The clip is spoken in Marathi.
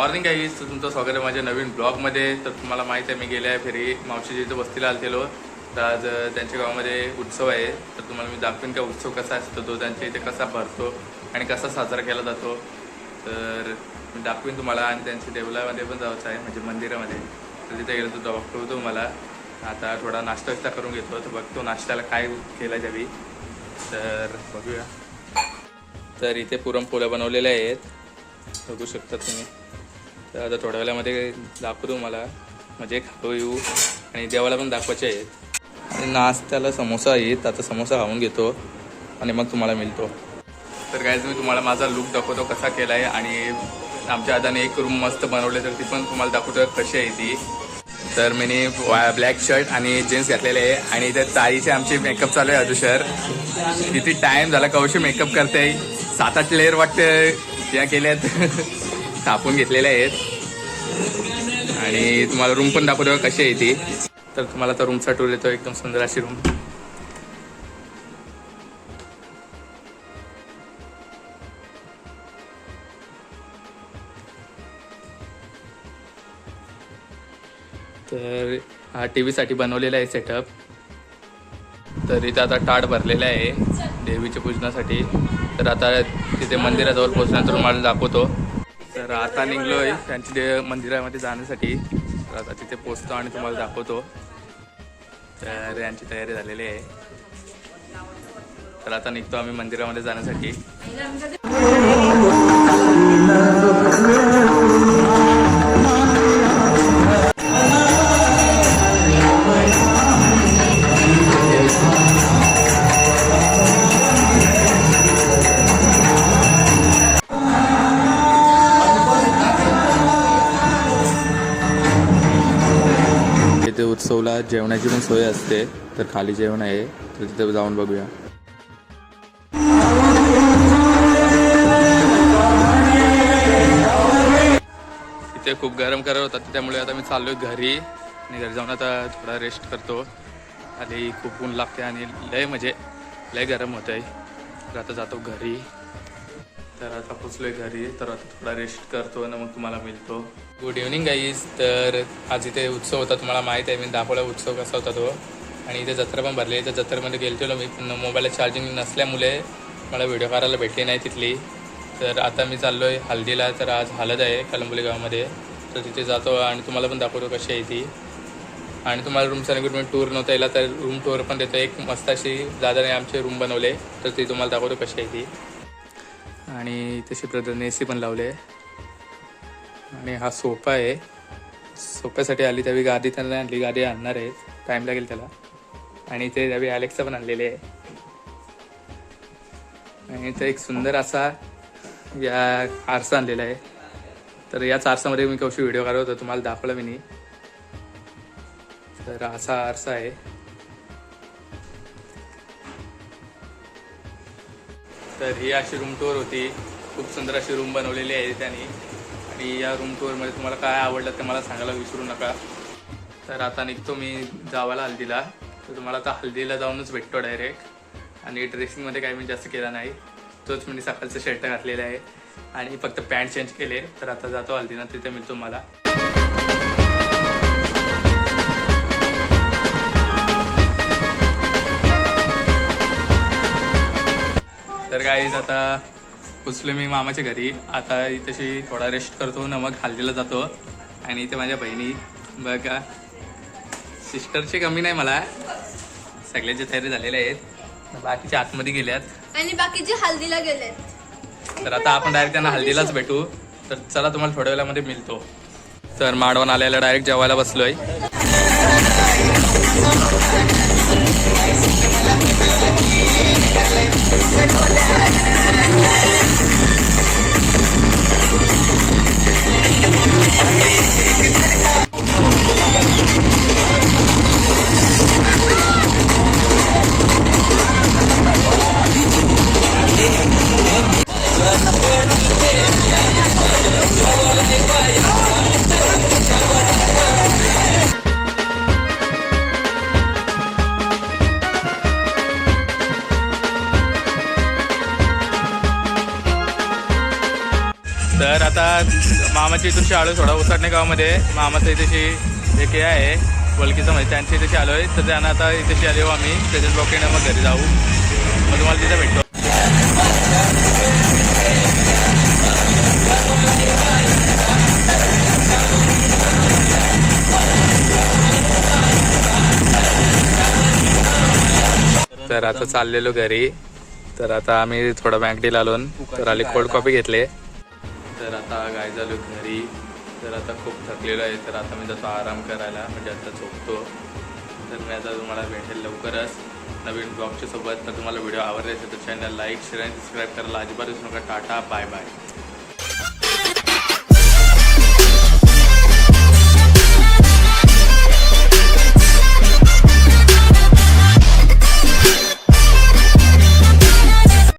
मॉर्निंग काही तुमचं स्वागत आहे माझ्या नवीन ब्लॉगमध्ये. तर तुम्हाला माहीत आहे मी गेले आहे फेरी मावशीच्या इथं वस्तीला आलतेलो तर आज त्यांच्या गावामध्ये उत्सव आहे. तर तुम्हाला मी दाखवेन का उत्सव कसा असतो तो त्यांच्या इथे कसा भरतो आणि कसा साजरा केला जातो. तर मी दाखवेन तुम्हाला आणि त्यांच्या देवलामध्ये पण जायचं आहे म्हणजे मंदिरामध्ये. तर तिथे गेलो तो दाखवतो मला. आता थोडा नाश्ता विस्ता करून घेतो तर बघतो नाश्त्याला काय केला जावी. तर बघूया. तर इथे पुरणपोळ्या बनवलेल्या आहेत. बघू शकता तुम्ही. तर आता थोड्या वेळामध्ये दाखवतो मला म्हणजे खातो येऊ आणि देवाला पण दाखवायचे आहेत. आणि नाश्त्याला समोसा येत आता समोसा खाऊन घेतो आणि मग तुम्हाला मिळतो. तर काय मी तुम्हाला माझा लुक दाखवतो कसा केला आहे आणि आमच्या आदाने एक रूम मस्त बनवले तर ती पण तुम्हाला दाखवतो कशी आहे ती. तर मी ब्लॅक शर्ट आणि जीन्स घातलेले आहे. आणि इथे ताईचे आमचे मेकअप चालू आहे अदुशर किती टाइम झाला कवशी मेकअप करते. सात आठ लेअर वाटते. या केल्यात. तापून घेतलेले आहेत. आणि तुम्हाला रूम पण दाखवतो कशी आहे ती. तर तुम्हाला तर रूमचा टूर येतो एकदम सुंदर अशी रूम तर हा टी व्हीसाठी बनवलेला आहे सेटअप तर इथं आता टाट भरलेलं आहे देवीच्या पूजनासाठी. तर आता तिथे मंदिराजवळ पोचल्यानंतर मला दाखवतो. तर आता निघलो आहे त्यांची देव मंदिरामध्ये जाण्यासाठी. तर आता तिथे पोचतो आणि तुम्हाला दाखवतो. तर यांची तयारी झालेली आहे. तर आता निघतो आम्ही मंदिरामध्ये जाण्यासाठी. जेवणाची पण सोय असते तर खाली जेवण आहे तर तिथे जाऊन बघूया. इथे खूप गरम करत होता त्यामुळे आता मी चाललोय घरी. आणि घरी जाऊन आता थोडा रेस्ट करतो. आणि खूप ऊन लागते आणि लय म्हणजे लय गरम होत आहे तर आता जातो घरी. तर आता पोचलोय घरी तर आता थोडा रेस्ट करतो आणि मग तुम्हाला मिळतो. गुड इव्हनिंग गाईज तर आज इथे उत्सव होता तुम्हाला माहीत आहे. मी दाखवला उत्सव कसा होता तो. आणि इथे जत्रा पण भरली तर जत्रेमध्ये गेलतो मी पण मोबाईलला चार्जिंग नसल्यामुळे मला व्हिडिओ करायला भेटली नाही तिथली. तर आता मी चाललो आहे हल्दीला. तर आज हलद आहे कलंबोली गावामध्ये. तर तिथे जातो आणि तुम्हाला पण दाखवतो कशी आहे ती. आणि तुम्हाला रूमचा मी टूर नव्हता येला तर रूम टूर पण देतो. एक मस्त अशी दादाने आमचे रूम बनवले. तर ती तुम्हाला दाखवतो कशी आहे ती. आणि तशी ब्रदरने ए सी पण लावले. आणि हा सोफा आहे. सोप्यासाठी आली त्यावेळी गादी त्यांना आणली. गादी आणणार आहे. टाईम लागेल त्याला. आणि ते त्यावेळी अलेक्सा पण आणलेले आहे. आणि इथे एक सुंदर असा या आरसा आणलेला आहे. तर याच आरसामध्ये मी कौशी व्हिडिओ काढत होतो तुम्हाला दाखवला मी. नाही तर असा आरसा आहे. तर ही अशी रूम टूर होती. खूप सुंदर अशी रूम बनवलेली आहे त्यांनी. आणि या रूम टूरमध्ये तुम्हाला काय आवडलं ते मला सांगायला विसरू नका. तर आता निघतो मी जावाला हल्दीला. तर तुम्हाला आता हल्दीला जाऊनच भेटतो डायरेक्ट आणि ड्रेसिंगमध्ये काही मी जास्त केला नाही. तोच मी सकाळचं शर्ट घातलेला आहे. आणि फक्त पॅन्ट चेंज केले. तर आता जातो हल्दीना तिथे मिळतो मला. तर काहीच आता पोचलो मी मामाच्या घरी. आता तशी थोडा रेस्ट करतो न मग हल्दीला जातो. आणि इथे माझ्या बहिणी. बघा. सिस्टरची कमी नाही मला. सगळ्याचे तयारी झालेले आहेत. बाकीच्या आतमध्ये गेल्यात. आणि बाकीचे हल्दीला गेलेत. तर आता आपण डायरेक्ट त्यांना हल्दीलाच भेटू. तर चला तुम्हाला थोड्या वेळामध्ये मिळतो. तर माडवण आल्याला डायरेक्ट जेवायला बसलोय. आता मामाची इथून शाळू थोडा उसाटणे गावामध्ये. मामाचं इथेशी एक हे आहे वलकीचं म्हणजे त्यांच्या इथेशी आलो आहे. तर त्यांना आता इथेशी आलो आम्ही. त्याच्यात बॉकेट मग घरी जाऊ. मग तुम्हाला तिथे भेटतो. तर आता चाललेलो घरी. तर आता आम्ही थोडं बँक डील आलो तर आले कोल्ड कॉफी घेतले. तर आता गाय झालो घरी. तर आता खूप थकलेलो आहे. तर आता मी जसं आराम करायला. म्हणजे आता झोपतो. तर मी आता तुम्हाला भेटेल लवकरच नवीन ब्लॉगच्या सोबत. तर तुम्हाला व्हिडिओ आवडले तर चॅनल लाईक शेअर आणि सबस्क्राईब करायला अजिबात विसरू नका. Tata bye bye